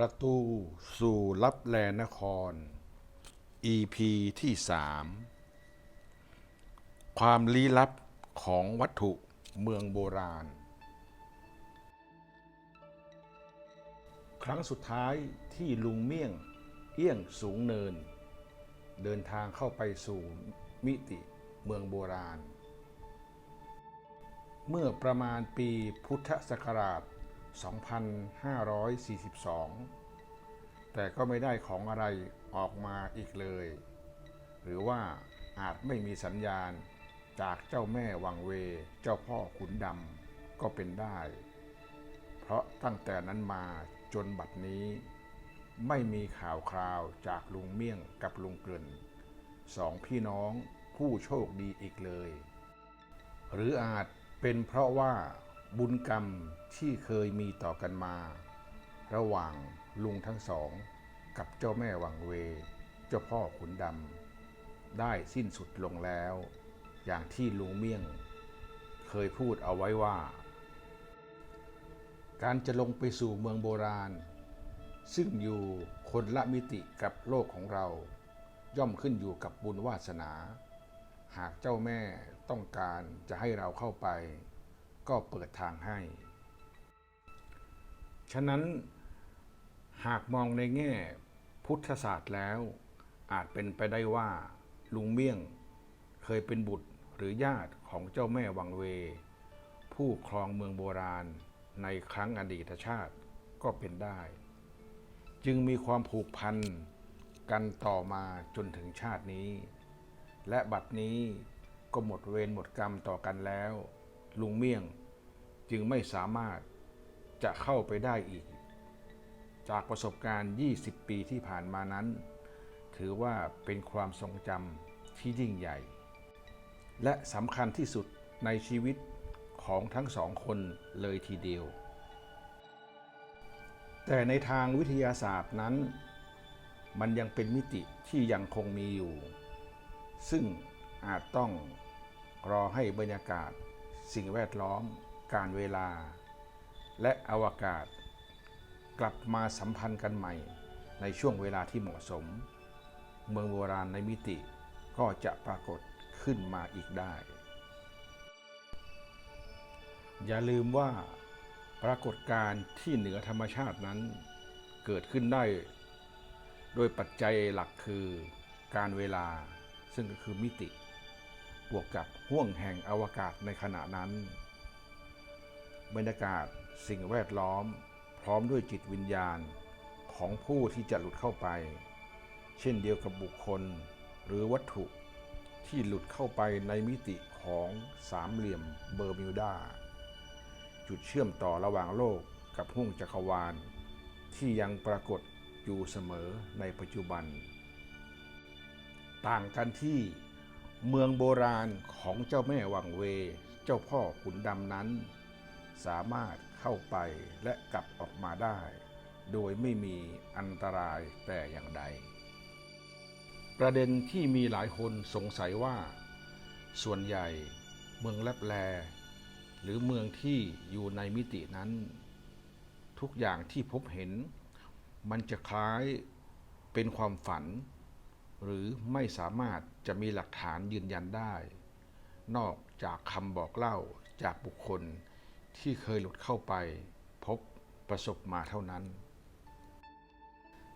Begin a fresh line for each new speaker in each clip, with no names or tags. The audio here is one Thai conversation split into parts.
ประตูสู่ลับแลนคร EP ที่สามความลี้ลับของวัตถุเมืองโบราณ ครั้งสุดท้ายที่ลุงเมี่ยงเอี้ยงสูงเนิน เดินทางเข้าไปสู่มิติเมืองโบราณ เมื่อประมาณปีพุทธศักราช 2542 แต่ก็ไม่ได้ของอะไรออกมาอีกเลย หรือว่าอาจไม่มีสัญญาณจากเจ้าแม่วังเวเจ้าพ่อขุนดำก็เป็นได้ เพราะตั้งแต่นั้นมาจนบัดนี้ ไม่มีข่าวคราวจากลุงเมี่ยงกับลุงเกลินสองพี่น้องผู้โชคดีอีกเลย หรืออาจเป็นเพราะว่า บุญกรรมที่เคยมีต่อกันมา ระหว่างลุงทั้งสอง กับเจ้าแม่วังเว เจ้าพ่อขุนดำได้สิ้นสุดลงแล้ว อย่างที่ลุงเมี่ยง เคยพูดเอาไว้ว่า การจะลงไปสู่เมืองโบราณ ซึ่งอยู่คนละมิติกับโลกของเรา ย่อมขึ้นอยู่กับบุญวาสนา หากเจ้าแม่ต้องการจะให้เราเข้าไป ก็เปิดทางให้ ฉะนั้นหากมองในแง่พุทธศาสตร์แล้ว อาจเป็นไปได้ว่าลุงเมี่ยงเคยเป็นบุตรหรือญาติของเจ้าแม่วังเว ผู้ครองเมืองโบราณในครั้งอดีตชาติก็เป็นได้ จึงมีความผูกพันกันต่อมาจนถึงชาตินี้ และบัดนี้ก็หมดเวรหมดกรรมต่อกันแล้ว ลุงเมี่ยงจึงไม่สามารถจะเข้าไปได้อีก จากประสบการณ์ 20 ปีที่ผ่านมานั้น ถือว่าเป็นความทรงจำที่ยิ่งใหญ่ และสำคัญที่สุดในชีวิตของทั้งสองคนเลยทีเดียว แต่ในทางวิทยาศาสตร์นั้น มันยังเป็นมิติที่ยังคงมีอยู่ ซึ่งอาจต้องรอให้บรรยากาศ สิ่งแวดล้อม การเวลา และอวกาศ กลับมาสัมพันธ์กันใหม่ ในช่วงเวลาที่เหมาะสม เมืองโบราณในมิติก็จะปรากฏขึ้นมาอีกได้ อย่าลืมว่าปรากฏการณ์ที่เหนือธรรมชาตินั้น เกิดขึ้นได้ โดยปัจจัยหลักคือการเวลาซึ่งก็คือมิติ วกกับห่วงแห่งอวกาศในขณะนั้น บรรยากาศสิ่งแวดล้อม พร้อมด้วยจิตวิญญาณของผู้ที่จะหลุดเข้าไป เช่นเดียวกับบุคคลหรือวัตถุที่หลุดเข้าไปในมิติของสามเหลี่ยมเบอร์มิวดา จุดเชื่อมต่อระหว่างโลกกับห้วงจักรวาล ที่ยังปรากฏอยู่เสมอในปัจจุบัน ต่างกันที่ เมืองโบราณของเจ้าแม่วังเว เจ้าพ่อขุนดำนั้น สามารถเข้าไปและกลับออกมาได้ โดยไม่มีอันตรายแต่อย่างใด ประเด็นที่มีหลายคนสงสัยว่า ส่วนใหญ่เมืองลับแล หรือเมืองที่อยู่ในมิตินั้น ทุกอย่างที่พบเห็น มันจะคล้ายเป็นความฝัน หรือไม่สามารถจะมีหลักฐานยืนยันได้ นอกจากคำบอกเล่าจากบุคคลที่เคยหลุดเข้าไป พบประสบมาเท่านั้น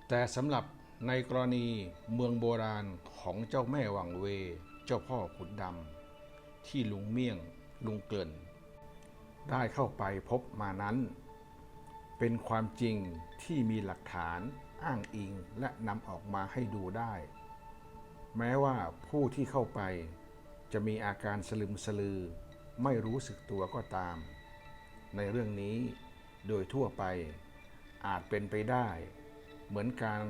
แต่สำหรับในกรณีเมืองโบราณของเจ้าแม่วังเว เจ้าพ่อขุนดำที่ลุงเมี่ยงลุงเกินได้เข้าไปพบมานั้น เป็นความจริงที่มีหลักฐานอ้างอิงและนำออกมาให้ดูได้ แม้ว่าผู้ที่เข้าไปจะมีอาการสลึมสลือ ไม่รู้สึกตัวก็ตาม ในเรื่องนี้โดยทั่วไปอาจเป็นไปได้ เหมือนการ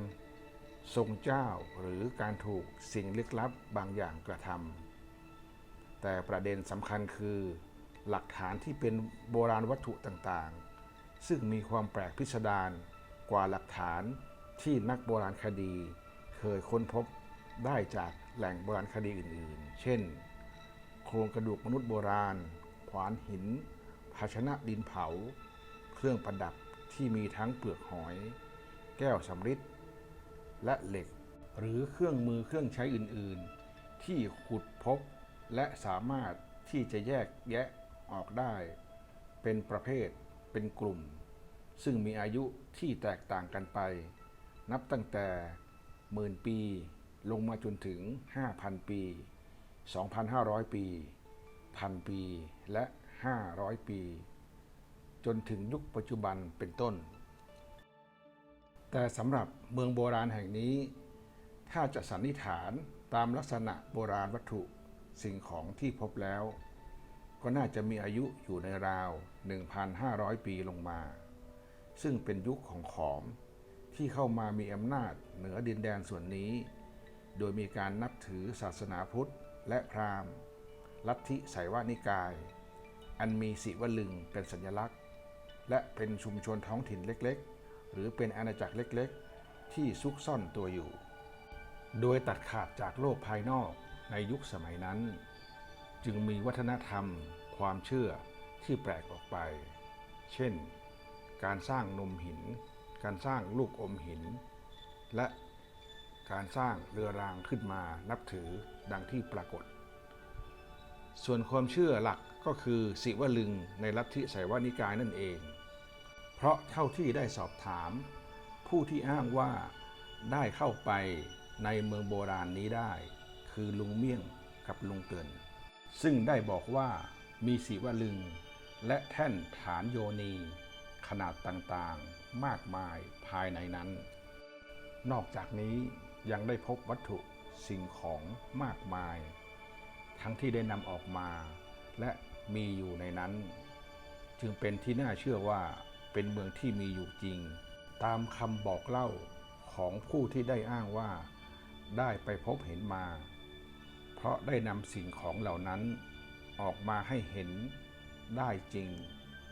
ทรงเจ้าหรือการถูกสิ่งลึกลับบางอย่างกระทำแต่ประเด็นสำคัญคือ หลักฐานที่เป็นโบราณวัตถุต่างๆ ซึ่งมีความแปลกพิสดารกว่าหลักฐานที่นักโบราณคดีเคยค้นพบ ได้จากแหล่งโบราณคดีอื่นๆ เช่น โครงกระดูกมนุษย์โบราณ ขวานหิน ภาชนะดินเผา เครื่องประดับที่มีทั้งเปลือกหอย แก้วสำริดและเหล็ก หรือเครื่องมือเครื่องใช้อื่นๆ ที่ขุดพบและสามารถที่จะแยกแยะออกได้ เป็นประเภทเป็นกลุ่ม ซึ่งมีอายุที่แตกต่างกันไป นับตั้งแต่หมื่นปี ลงมาจนถึง 5,000 ปี 2,500 ปีพันปีและ 500 ปี จนถึงยุคปัจจุบันเป็นต้น แต่สำหรับเมืองโบราณแห่งนี้ ถ้าจะสันนิษฐานตามลักษณะโบราณวัตถุสิ่งของที่พบแล้ว ก็น่าจะมีอายุอยู่ในราว 1,500 ปีลงมา ซึ่งเป็นยุคของขอมที่เข้ามามีอำนาจเหนือดินแดนส่วนนี้ โดยมีการนับถือศาสนาพุทธและพราหมณ์ ลัทธิไสยวานิกาย อันมีศิวลึงเป็นสัญลักษณ์ และเป็นชุมชนท้องถิ่นเล็กๆ หรือเป็นอาณาจักรเล็กๆ ที่ซุกซ่อนตัวอยู่ โดยตัดขาดจากโลกภายนอกในยุคสมัยนั้น จึงมีวัฒนธรรม ความเชื่อที่แปลกออกไป เช่น การสร้างนมหิน การสร้างลูกอมหิน และ การสร้างเรือรางขึ้นมานับถือดังที่ปรากฏ ส่วนความเชื่อหลักก็คือศิวลึงในลัทธิไสยวานิกายนั่นเอง เพราะเท่าที่ได้สอบถาม ผู้ที่อ้างว่าได้เข้าไปในเมืองโบราณนี้ได้ คือลุงเมี่ยงกับลุงเกินซึ่งได้บอกว่ามีศิวลึง และแท่นฐานโยนี ขนาดต่างๆ มากมายภายในนั้น นอกจากนี้ ยังได้พบวัตถุสิ่งของมากมาย ทั้งที่ได้นำออกมา และมีอยู่ในนั้น จึงเป็นที่น่าเชื่อว่าเป็นเมืองที่มีอยู่จริง ตามคำบอกเล่าของผู้ที่ได้อ้างว่าได้ไปพบเห็นมา เพราะได้นำสิ่งของเหล่านั้น ออกมาให้เห็นได้จริง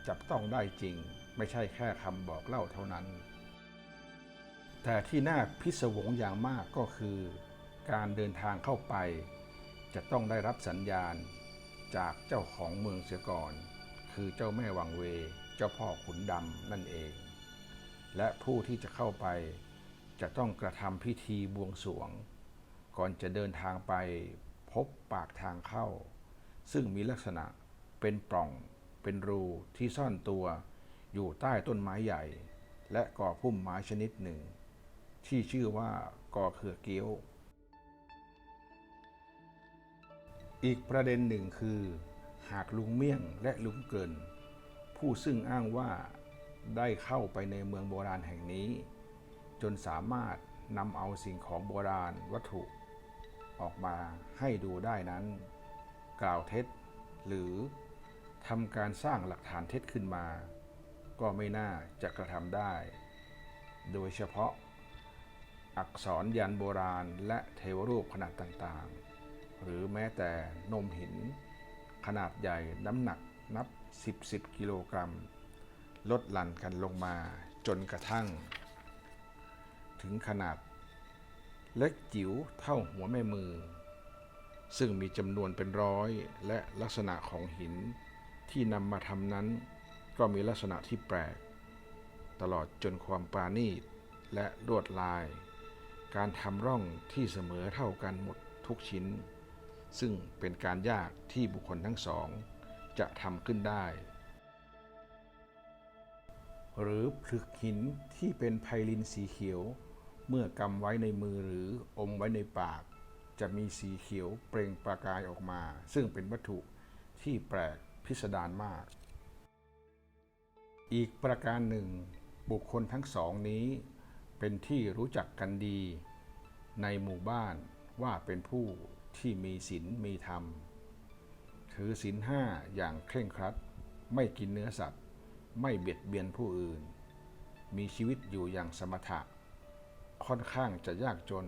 จับต้องได้จริง ไม่ใช่แค่คำบอกเล่าเท่านั้น แต่ที่น่าพิศวงอย่างมากก็คือ การเดินทางเข้าไป จะต้องได้รับสัญญาณจากเจ้าของเมืองเสียก่อน คือเจ้าแม่วังเว เจ้าพ่อขุนดำนั่นเอง และผู้ที่จะเข้าไป จะต้องกระทำพิธีบวงสรวง ก่อนจะเดินทางไปพบปากทางเข้า ซึ่งมีลักษณะเป็นปล่อง เป็นรูที่ซ่อนตัว อยู่ใต้ต้นไม้ใหญ่ และก่อพุ่มไม้ชนิดหนึ่ง ที่ชื่อว่าก่อเขือเกี้ยว อีกประเด็นหนึ่งคือ หากลุงเมี่ยงและลุงเกิน ผู้ซึ่งอ้างว่าได้เข้าไปในเมืองโบราณแห่งนี้ จนสามารถนำเอาสิ่งของโบราณวัตถุ ออกมาให้ดูได้นั้น กล่าวเท็จ หรือทำการสร้างหลักฐานเท็จขึ้นมา ก็ไม่น่าจะกระทำได้ โดยเฉพาะ อักษรยันโบราณ และเทวรูปขนาดต่างๆ หรือแม้แต่นมหิน ขนาดใหญ่น้ำหนักนับ 10 10 กิโลกรัม ลดหลั่นกันลงมาจนกระทั่ง ถึงขนาด เล็กจิ๋วเท่าหัวแม่มือ ซึ่งมีจำนวนเป็นร้อยและลักษณะของหินที่นำมาทำนั้น ก็มีลักษณะที่แปลก ตลอดจนความปราณีตและลวดลาย การทำร่องที่เสมอเท่ากันหมดทุกชิ้น ซึ่งเป็นการยากที่บุคคลทั้งสอง จะทำขึ้นได้ หรือผลึกหินที่เป็นไพลินสีเขียว เมื่อกำไว้ในมือหรืออมไว้ในปาก จะมีสีเขียวเปล่งประกายออกมา ซึ่งเป็นวัตถุที่แปลกพิสดารมาก อีกประการหนึ่ง บุคคลทั้งสองนี้ เป็นที่รู้จักกันดี ในหมู่บ้านว่าเป็นผู้ที่มีศีลมีธรรม ถือศีลห้าอย่างเคร่งครัด ไม่กินเนื้อสัตว์ ไม่เบียดเบียนผู้อื่น มีชีวิตอยู่อย่างสมถะ ค่อนข้างจะยากจน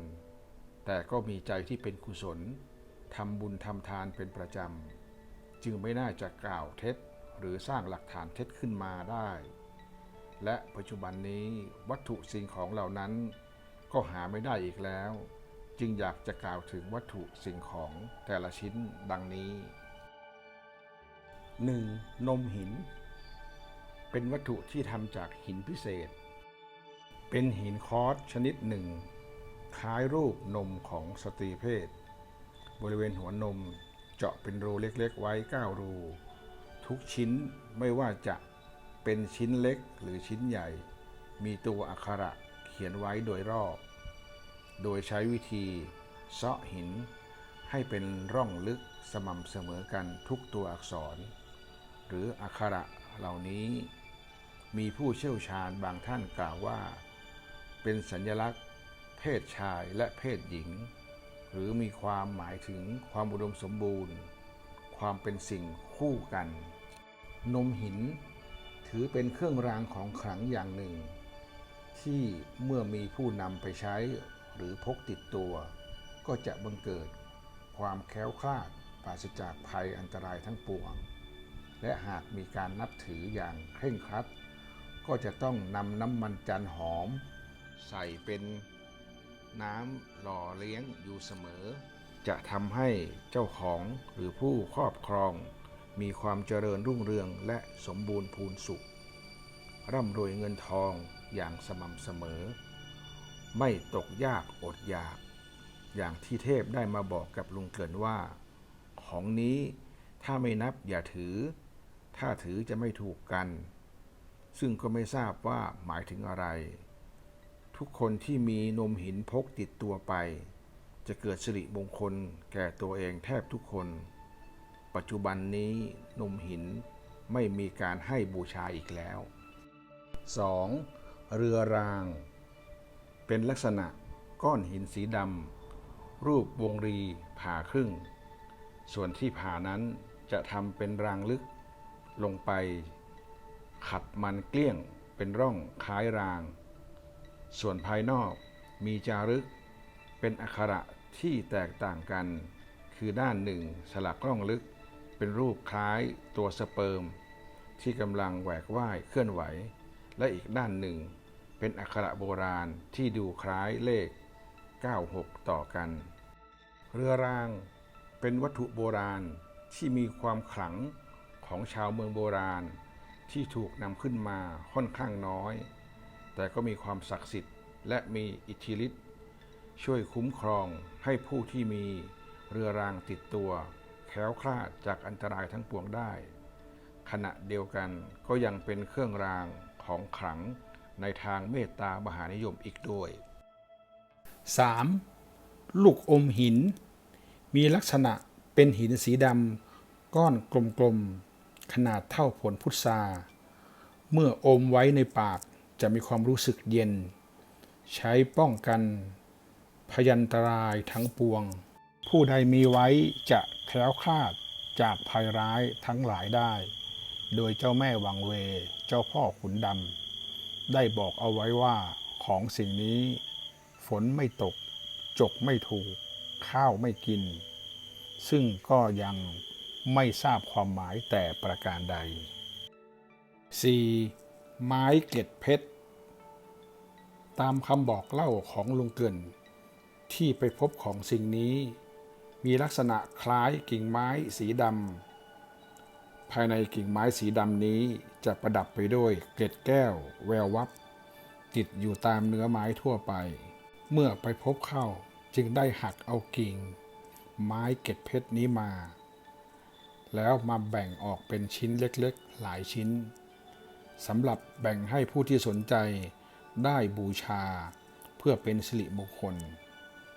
แต่ก็มีใจที่เป็นกุศลทำบุญทำทานเป็นประจำ จึงไม่น่าจะกล่าวเท็จ หรือสร้างหลักฐานเท็จขึ้นมาได้ และปัจจุบันนี้วัตถุสิ่งของเหล่านั้น ก็หาไม่ได้อีกแล้ว จึงอยากจะกล่าวถึงวัตถุสิ่งของแต่ละชิ้นดังนี้ 1. นมหิน เป็นวัตถุที่ทำจากหินพิเศษ เป็นหินคอร์สชนิดหนึ่ง คล้ายรูปนมของสตรีเพศ บริเวณหัวนมเจาะเป็นรูเล็กๆไว้ 9 รู ทุกชิ้นไม่ว่าจะ เป็นชิ้นเล็กหรือชิ้นใหญ่ มีตัวอักขระเขียนไว้โดยรอบ โดยใช้วิธีเซาะหิน ให้เป็นร่องลึกสม่ำเสมอกันทุกตัวอักษร หรืออักขระเหล่านี้ มีผู้เชี่ยวชาญบางท่านกล่าวว่า เป็นสัญลักษณ์ เพศชายและเพศหญิง หรือมีความหมายถึงความอุดมสมบูรณ์ ความเป็นสิ่งคู่กัน นมหิน ถือเป็นเครื่องรางของขลังอย่างหนึ่ง ที่เมื่อมีผู้นำไปใช้หรือพกติดตัว ก็จะบังเกิดความแคล้วคลาดปราศจากภัยอันตรายทั้งปวง และหากมีการนับถืออย่างเคร่งครัด ก็จะต้องนำน้ำมันจันหอม ใส่เป็นน้ำหล่อเลี้ยงอยู่เสมอ จะทำให้เจ้าของหรือผู้ครอบครอง มีความเจริญรุ่งเรืองและสมบูรณ์พูนสุข ร่ำรวยเงินทองอย่างสม่ำเสมอ ไม่ตกยากอดอยาก อย่างที่เทพได้มาบอกกับลุงเกินว่า ของนี้ถ้าไม่นับอย่าถือ ถ้าถือจะไม่ถูกกัน ซึ่งก็ไม่ทราบว่าหมายถึงอะไร ทุกคนที่มีนมหินพกติดตัวไป จะเกิดสิริมงคลแก่ตัวเองแทบทุกคน ปัจจุบันนี้นมหินไม่มีการให้บูชาอีกแล้ว 2. เรือราง เป็นลักษณะก้อนหินสีดำรูปวงรีผ่าครึ่ง ส่วนที่ผ่านั้นจะทำเป็นรางลึก ลงไป ขัดมันเกลี้ยงเป็นร่องคล้ายราง ส่วนภายนอกมีจารึก เป็นอักขระที่แตกต่างกัน คือด้านหนึ่งสลักร่องลึก เป็นรูปคล้ายตัวสเปิร์ม ที่กำลังแหวกว่ายเคลื่อนไหว และอีกด้านหนึ่ง เป็นอักขระโบราณที่ดูคล้ายเลข 96 ต่อกัน เรือรางเป็นวัตถุโบราณที่มีความขลังของชาวเมืองโบราณ ที่ถูกนำขึ้นมาค่อนข้างน้อย แต่ก็มีความศักดิ์สิทธิ์ และมีอิทธิฤทธิ์ช่วยคุ้มครองให้ผู้ที่มีเรือรางติดตัว แคล้วคลาดจากอันตรายทั้งปวงได้ ขณะเดียวกันก็ยังเป็นเครื่องรางของขลังในทางเมตตามหานิยมอีกด้วย
3. ลูกอมหิน มีลักษณะเป็นหินสีดำก้อนกลมๆ ขนาดเท่าผลพุทราเมื่ออมไว้ในปากจะมีความรู้สึกเย็น ใช้ป้องกัน พยันตรายทั้งปวง ผู้ใดมีไว้จะแคล้วคลาดจากภัยร้ายทั้งหลายได้ โดยเจ้าแม่วังเว เจ้าพ่อขุนดำ ได้บอกเอาไว้ว่าของสิ่งนี้ ฝนไม่ตก จกไม่ถูก ข้าวไม่กิน ซึ่งก็ยังไม่ทราบความหมายแต่ประการใด 4. ไม้เกล็ดเพชร ตามคำบอกเล่าของลุงเกินที่ไปพบของสิ่งนี้ มีลักษณะคล้ายกิ่งไม้สีดำภายในกิ่งไม้สีดำนี้จะประดับไปด้วยเกล็ดแก้ว แวววับ ติดอยู่ตามเนื้อไม้ทั่วไป เมื่อไปพบเข้าจึงได้หักเอากิ่ง ไม้เกล็ดเพชรนี้มา แล้วมาแบ่งออกเป็นชิ้นเล็กๆ หลายชิ้นสำหรับแบ่งให้ผู้ที่สนใจได้บูชาเพื่อเป็นสิริมงคล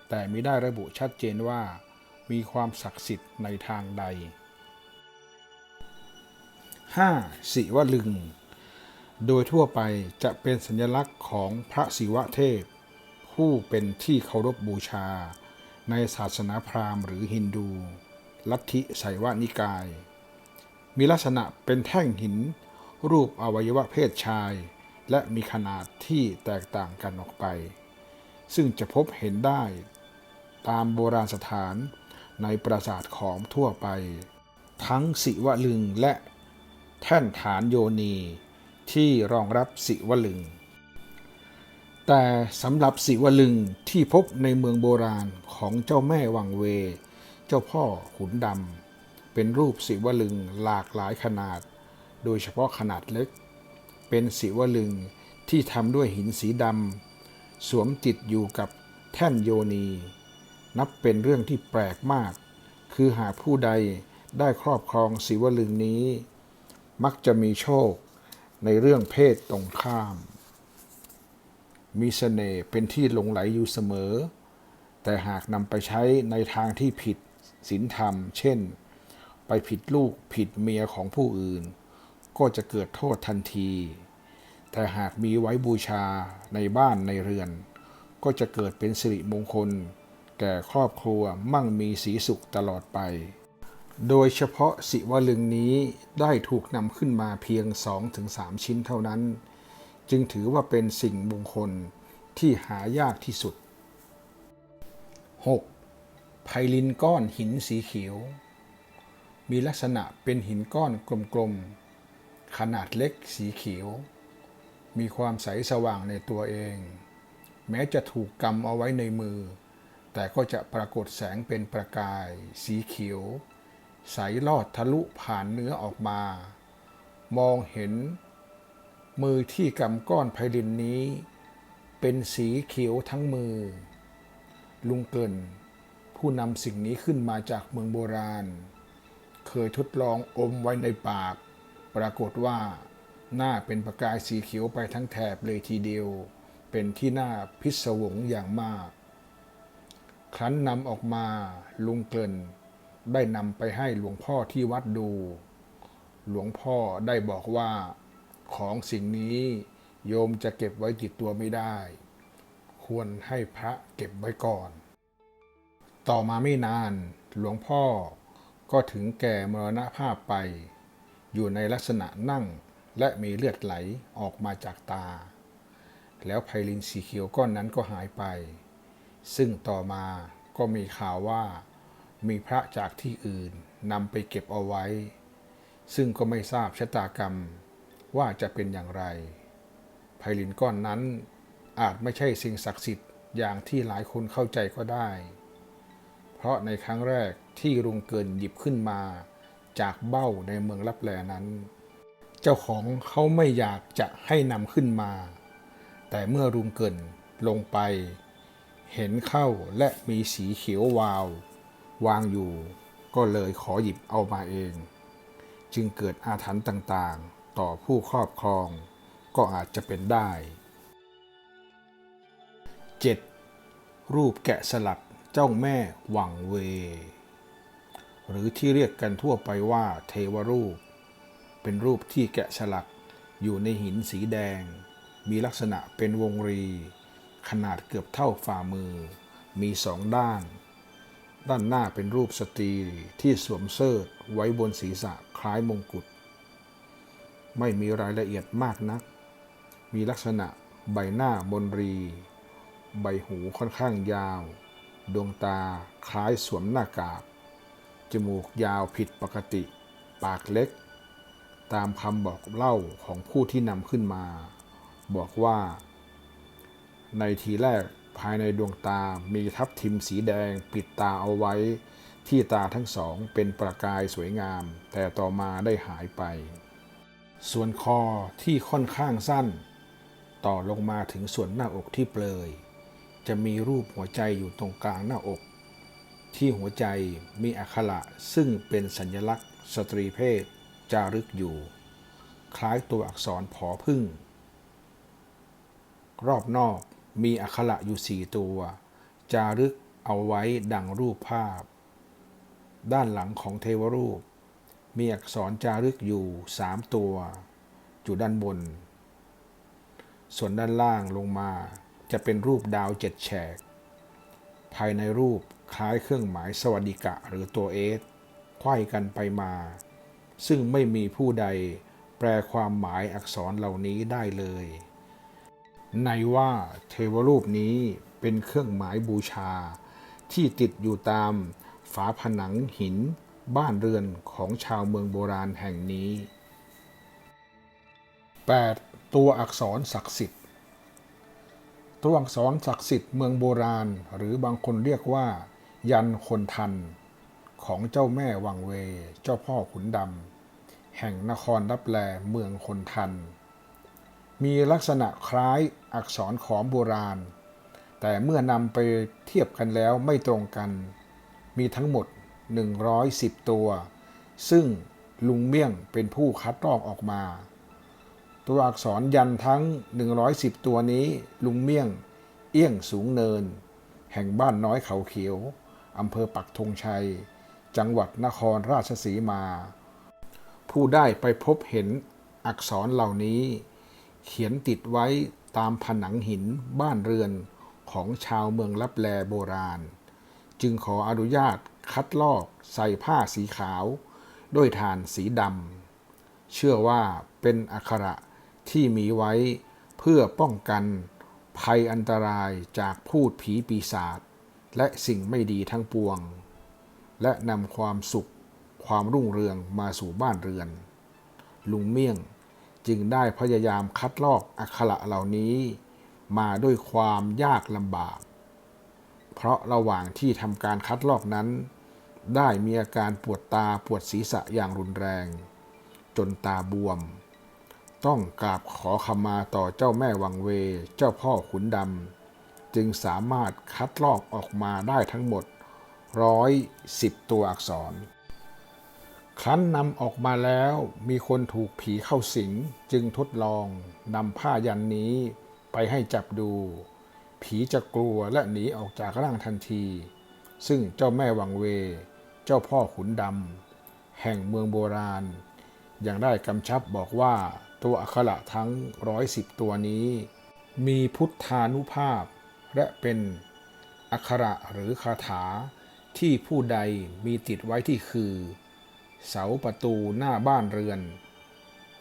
แต่ไม่ได้ระบุชัดเจนว่า มีความศักดิ์สิทธิ์ในทางใด 5. ศิวลึง โดยทั่วไปจะเป็นสัญลักษณ์ของพระศิวะเทพ ผู้เป็นที่เคารพบูชา ในศาสนาพราหมณ์หรือฮินดู ลัทธิไสยวนิกาย มีลักษณะเป็นแท่งหิน รูปอวัยวะเพศชาย และมีขนาดที่แตกต่างกันออกไป ซึ่งจะพบเห็นได้ตามโบราณสถาน ในปราสาทขอมทั่วไป ทั้งศิวลึงและแท่นฐานโยนีที่รองรับศิวลึง แต่สำหรับศิวลึงที่พบในเมืองโบราณของเจ้าแม่วังเว เจ้าพ่อขุนดำเป็นรูปศิวลึงหลากหลายขนาด โดยเฉพาะขนาดเล็ก เป็นศิวลึงที่ที่ทำด้วยหินสีดำสวมติดอยู่กับแท่นโยนี นับเป็นเรื่องที่แปลกมาก คือหากผู้ใดได้ครอบครองศิวลึงนี้ มักจะมีโชคในเรื่องเพศตรงข้าม มีเสน่ห์เป็นที่หลงไหลอยู่เสมอ แต่หากนำไปใช้ในทางที่ผิดศีลธรรม เช่น ไปผิดลูกผิดเมียของผู้อื่น ก็จะเกิดโทษทันที แต่หากมีไว้บูชาในบ้านในเรือน ก็จะเกิดเป็นสิริมงคล แก่ครอบครัวมั่งมีสีสุขตลอดไป โดยเฉพาะสิวลึงนี้ได้ถูกนำขึ้นมาเพียง 2-3 ชิ้นเท่านั้น จึงถือว่าเป็นสิ่งมงคลที่หายากที่สุด 6. ไพลินก้อนหินสีเขียว มีลักษณะเป็นหินก้อนกลมๆ ขนาดเล็กสีเขียว มีความใสสว่างในตัวเอง แม้จะถูกกำเอาไว้ในมือ แต่ก็จะปรากฏแสงเป็นประกาย สีเขียวใสลอดทะลุผ่านเนื้อออกมา มองเห็น มือที่กำก้อนไพลินนี้ เป็นสีเขียวทั้งมือ ลุงเกินผู้นำสิ่งนี้ขึ้นมาจากเมืองโบราณ เคยทดลองอมไว้ในปาก ปรากฏว่า หน้าเป็นประกายสีเขียวไปทั้งแถบเลยทีเดียว เป็นที่น่าพิศวงอย่างมาก ครั้นนำออกมาลุงเกินได้นำไปให้หลวงพ่อที่วัดดู หลวงพ่อได้บอกว่าของสิ่งนี้โยมจะเก็บไว้ติดตัวไม่ได้ ควรให้พระเก็บไว้ก่อน ต่อมาไม่นานหลวงพ่อก็ถึงแก่มรณภาพไป อยู่ในลักษณะนั่งและมีเลือดไหลออกมาจากตา แล้วไพลินสีเขียวก้อนนั้นก็หายไป ซึ่งต่อมาก็มีข่าวว่ามีพระจากที่อื่นนำไปเก็บเอาไว้ ซึ่งก็ไม่ทราบชะตากรรมว่าจะเป็นอย่างไรไพลินก้อนนั้นอาจไม่ใช่สิ่งศักดิ์สิทธิ์อย่างที่หลายคนเข้าใจก็ได้ เพราะในครั้งแรกที่ลุงเกินหยิบขึ้นมา จากเบ้าในเมืองลับแลนั้น เจ้าของเขาไม่อยากจะให้นำขึ้นมา แต่เมื่อลุงเกินลงไป เห็นเข้าและมีสีเขียววาว วางอยู่ ก็เลยขอหยิบเอามาเอง จึงเกิดอาถรรพ์ต่างๆ ต่อผู้ครอบครอง ก็อาจจะเป็นได้ 7. รูปแกะสลักเจ้าแม่หวังเว หรือที่เรียกกันทั่วไปว่าเทวรูป เป็นรูปที่แกะสลักอยู่ในหินสีแดง มีลักษณะเป็นวงรี ขนาดเกือบเท่าฝ่ามือ มีสองด้าน ด้านหน้าเป็นรูปสตรีที่สวมเสื้อไว้บนศีรษะคล้ายมงกุฎ ไม่มีรายละเอียดมากนัก มีลักษณะใบหน้ามนรี ใบหูค่อนข้างยาว ดวงตาคล้ายสวมหน้ากาก จมูกยาวผิดปกติ ปากเล็ก ตามคำบอกเล่าของผู้ที่นำขึ้นมา บอกว่า ในทีแรกภายในดวงตามีทับทิมสีแดงปิดตาเอาไว้ ที่ตาทั้งสองเป็นประกายสวยงาม แต่ต่อมาได้หายไป ส่วนคอที่ค่อนข้างสั้น ต่อลงมาถึงส่วนหน้าอกที่เปลย จะมีรูปหัวใจอยู่ตรงกลางหน้าอก ที่หัวใจมีอักขระซึ่งเป็นสัญลักษณ์ สตรีเพศ จารึกอยู่ คล้ายตัวอักษรผอพึ่ง รอบนอก มีอักขระอยู่สี่ตัว จารึกเอาไว้ดังรูปภาพ ด้านหลังของเทวรูป มีอักษรจารึกอยู่สามตัวอยู่ด้านบน ส่วนด้านล่างลงมาจะเป็นรูปดาวเจ็ดแฉก ภายในรูปคล้ายเครื่องหมายสวัสดิกะหรือตัวเอสไขว้กันไปมา ซึ่งไม่มีผู้ใดแปลความหมายอักษรเหล่านี้ได้เลย ในว่าเทวรูปนี้เป็นเครื่องหมายบูชา ที่ติดอยู่ตามฝาผนังหินบ้านเรือนของชาวเมืองโบราณแห่งนี้ 8. ตัวอักษรศักดิ์สิทธิ์ ตัวอักษรศักดิ์สิทธิ์เมืองโบราณ หรือบางคนเรียกว่า ยันคนทัน ของเจ้าแม่วังเว เจ้าพ่อขุนดำแห่งนครรับแลเมืองคนทัน มีลักษณะคล้ายอักษรขอมโบราณ แต่เมื่อนำไปเทียบกันแล้วไม่ตรงกัน มีทั้งหมด 110 ตัว ซึ่งลุงเมี่ยงเป็นผู้คัดลอกออกมา ตัวอักษรยันทั้ง 110 ตัวนี้ ลุงเมี่ยง เอี้ยงสูงเนิน แห่งบ้านน้อยเขาเขียวอำเภอปักธงชัย จังหวัดนครราชสีมา ผู้ได้ไปพบเห็นอักษรเหล่านี้ เขียนติดไว้ตามผนังหินบ้านเรือนของชาวเมืองลับแลโบราณ จึงขออนุญาตคัดลอกใส่ผ้าสีขาว ด้วยฐานสีดำ เชื่อว่าเป็นอักขระที่มีไว้เพื่อป้องกันภัยอันตรายจากพูดผีปีศาจและสิ่งไม่ดีทั้งปวง และนำความสุขความรุ่งเรืองมาสู่บ้านเรือน ลุงเมี่ยง จึงได้พยายามคัดลอกอักขระเหล่านี้ มาด้วยความยากลำบาก เพราะระหว่างที่ทำการคัดลอกนั้น ได้มีอาการปวดตาปวดศีรษะอย่างรุนแรง จนตาบวม ต้องกราบขอขมาต่อเจ้าแม่วังเว เจ้าพ่อขุนดำจึงสามารถคัดลอกออกมาได้ทั้งหมดร้อยสิบตัวอักษร ครั้นนำออกมาแล้วมีคนถูกผีเข้าสิงจึงทดลองนำผ้ายันนี้ไปให้จับดู ผีจะกลัวและหนีออกจากร่างทันที ซึ่งเจ้าแม่วังเว เจ้าพ่อขุนดำแห่งเมืองโบราณ ยังได้กำชับบอกว่าตัวอักขระทั้งร้อยสิบตัวนี้ มีพุทธานุภาพ และเป็นอักขระหรือคาถาที่ผู้ใดมีติดไว้ที่คือ เสาประตูหน้าบ้านเรือน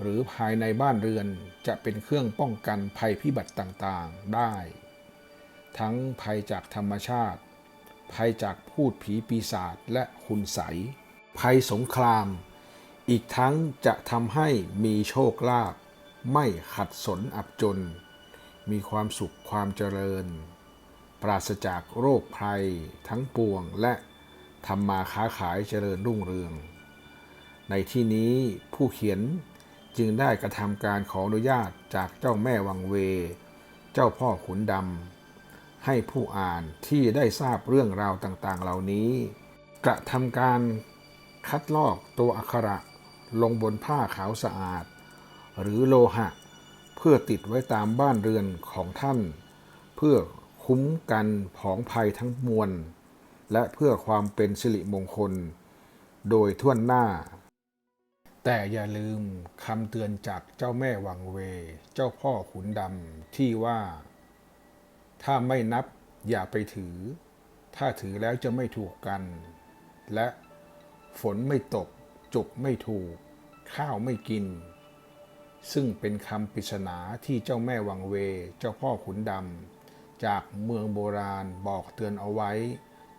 หรือภายในบ้านเรือนจะเป็นเครื่องป้องกันภัยพิบัติต่างๆได้ ทั้งภัยจากธรรมชาติ ภัยจากพูดผีปีศาจและคุณใสภัยสงคราม อีกทั้งจะทำให้มีโชคลาภไม่ขัดสนอับจน มีความสุขความเจริญ ปราศจากโรคภัยทั้งปวงและทำมาค้าขายเจริญรุ่งเรือง ในที่นี้ผู้เขียนจึงได้กระทำการขออนุญาตจากเจ้าแม่วังเว เจ้าพ่อขุนดำให้ผู้อ่านที่ได้ทราบเรื่องราวต่างๆ เหล่านี้ กระทำการคัดลอกตัวอักขระลงบนผ้าขาวสะอาด หรือโลหะ เพื่อติดไว้ตามบ้านเรือนของท่าน เพื่อคุ้มกันผองภัยทั้งมวล และเพื่อความเป็นสิริมงคล โดยท่วนหน้า แต่อย่าลืมคำเตือนจากเจ้าแม่วังเว เจ้าพ่อขุนดำที่ว่า ถ้าไม่นับอย่าไปถือ ถ้าถือแล้วจะไม่ถูกกัน และฝนไม่ตก จุกไม่ถูก ข้าวไม่กิน ซึ่งเป็นคำปริศนาที่เจ้าแม่วังเว เจ้าพ่อขุนดำจากเมืองโบราณบอกเตือนเอาไว้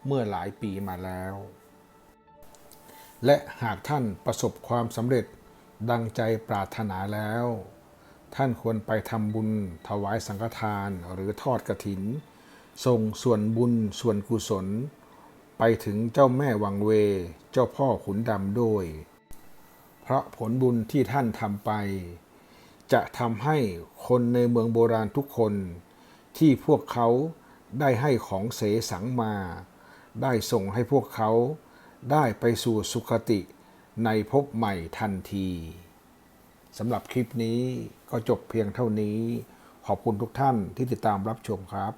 เมื่อหลายปีมาแล้ว และหากท่านประสบความสำเร็จดังใจปรารถนาแล้ว ท่านควรไปทำบุญถวายสังฆทานหรือทอดกระถิน ส่งส่วนบุญส่วนกุศล ไปถึงเจ้าแม่วังเว เจ้าพ่อขุนดำด้วย เพราะผลบุญที่ท่านทำไป จะทำให้คนในเมืองโบราณทุกคน ที่พวกเขาได้ให้ของเสสังมา ได้ส่งให้พวกเขา ได้ไปสู่สุคติในภพใหม่ทันทีสำหรับคลิปนี้ก็จบเพียงเท่านี้ ขอบคุณทุกท่านที่ติดตามรับชมครับ